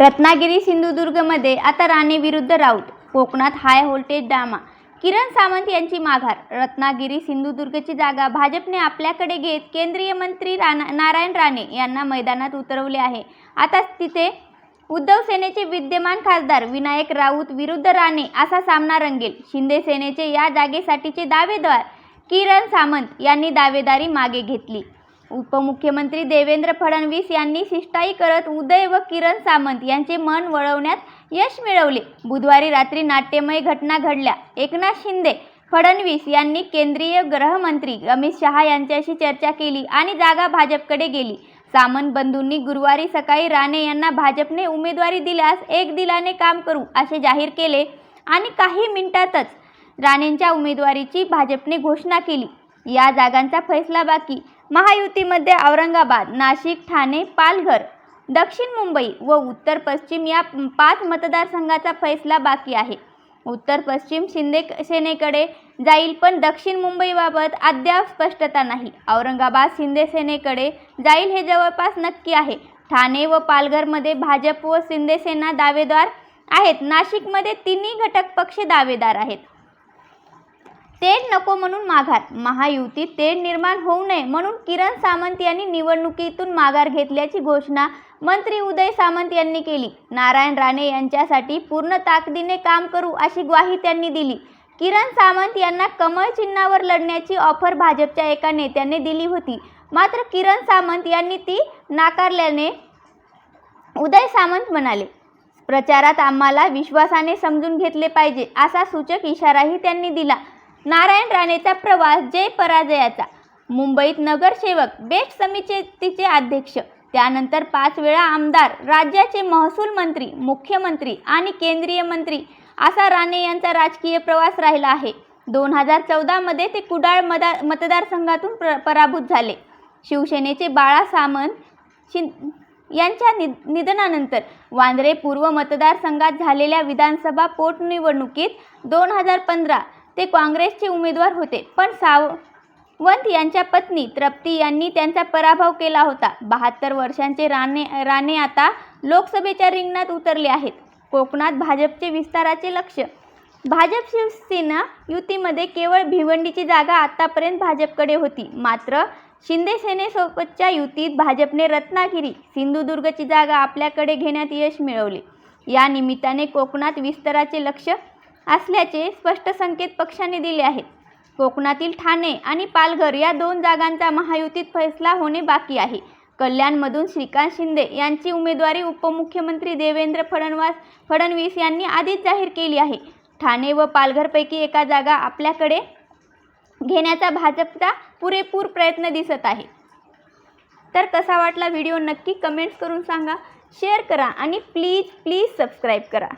रत्नागिरी सिंधुदुर्गमध्ये आता राणे विरुद्ध राऊत कोकणात high voltage drama Kiran Sawant यांची माघार रत्नागिरी सिंधुदुर्गची जागा भाजपने आपल्याकडे घेत केंद्रीय मंत्री राणा नारायण राणे यांना मैदानात उतरवले आहे. आता तिथे उद्धव सेनेचे विद्यमान खासदार विनायक राऊत विरुद्ध राणे असा सामना रंगेल. शिंदे सेनेचे या जागेसाठीचे दावेदार किरण सामंत यांनी दावेदारी मागे घेतली. उपमुख्यमंत्री देवेंद्र फडणवीस यांनी शिष्टाई करत उदय व किरण सामंत यांचे मन वळवण्यात यश मिळवले. बुधवारी रात्री नाट्यमय घटना घडल्या. एकनाथ शिंदे फडणवीस यांनी केंद्रीय गृहमंत्री अमित शहा यांच्याशी चर्चा केली आणि जागा भाजपकडे गेली. सामंत बंधूंनी गुरुवारी सकाळी राणे यांना भाजपने उमेदवारी दिल्यास एक दिलाने काम करू असे जाहीर केले आणि काही मिनिटातच राणेंच्या उमेदवारीची भाजपने घोषणा केली. या जागांचा फैसला बाकी महायुतीमध्ये औरंगाबाद नाशिक ठाणे पालघर दक्षिण मुंबई व उत्तर पश्चिम या पाच मतदारसंघाचा फैसला बाकी आहे. उत्तर पश्चिम शिंदे सेनेकडे जाईल पण दक्षिण मुंबईबाबत अद्याप स्पष्टता नाही. औरंगाबाद शिंदे सेनेकडे जाईल हे जवळपास नक्की आहे. ठाणे व पालघरमध्ये भाजप व शिंदे सेना दावेदार आहेत. नाशिकमध्ये तिन्ही घटक पक्ष दावेदार आहेत. तेढ नको म्हणून माघार. महायुतीत तेढ निर्माण होऊ नये म्हणून किरण सामंत यांनी निवडणुकीतून माघार घेतल्याची घोषणा मंत्री उदय सामंत यांनी केली. नारायण राणे यांच्यासाठी पूर्ण ताकदीने काम करू अशी ग्वाही त्यांनी दिली. किरण सामंत यांना कमळ चिन्हावर लढण्याची ऑफर भाजपच्या एका नेत्याने दिली होती. मात्र किरण सामंत यांनी ती नाकारल्याने उदय सामंत म्हणाले प्रचारात आम्हाला विश्वासाने समजून घेतले पाहिजे असा सूचक इशाराही त्यांनी दिला. नारायण राणेचा प्रवास जय पराजयाचा. मुंबईत नगरसेवक बेट समितीचे अध्यक्ष त्यानंतर पाच वेळा आमदार राज्याचे महसूल मंत्री मुख्यमंत्री आणि केंद्रीय मंत्री असा राणे यांचा राजकीय प्रवास राहिला आहे. दोन हजार चौदामध्ये ते कुडाळ मदा मतदारसंघातून प्र पराभूत झाले. शिवसेनेचे बाळा सामंत शिं यांच्या निद निधनानंतर वांद्रे पूर्व मतदारसंघात झालेल्या विधानसभा पोटनिवडणुकीत दोन हजार पंधरा ते काँग्रेसचे उमेदवार होते. पण सावंत यांच्या पत्नी तृप्ती यांनी त्यांचा पराभव केला होता. बहात्तर वर्षांचे राणे राणे आता लोकसभेच्या रिंगणात उतरले आहेत. कोकणात भाजपचे विस्ताराचे लक्ष. भाजप शिवसेना युतीमध्ये केवळ भिवंडीची जागा आतापर्यंत भाजपकडे होती. मात्र शिंदे सेनेसोबतच्या युतीत भाजपने रत्नागिरी सिंधुदुर्गची जागा आपल्याकडे घेण्यात यश मिळवले. या निमित्ताने कोकणात विस्ताराचे लक्ष असल्याचे स्पष्ट संकेत पक्षाने दिले आहेत. कोकणातील ठाणे आणि पालघर या दोन जागांचा महायुतीत फैसला होणे बाकी आहे. कल्याणमधून श्रीकांत शिंदे यांची उमेदवारी उपमुख्यमंत्री देवेंद्र फडणवास फडणवीस यांनी आधीच जाहीर केली आहे. ठाणे व पालघरपैकी एका जागा आपल्याकडे घेण्याचा भाजपचा पुरेपूर प्रयत्न दिसत आहे. तर कसा वाटला व्हिडिओ नक्की कमेंट्स करून सांगा शेअर करा आणि प्लीज प्लीज सबस्क्राईब करा.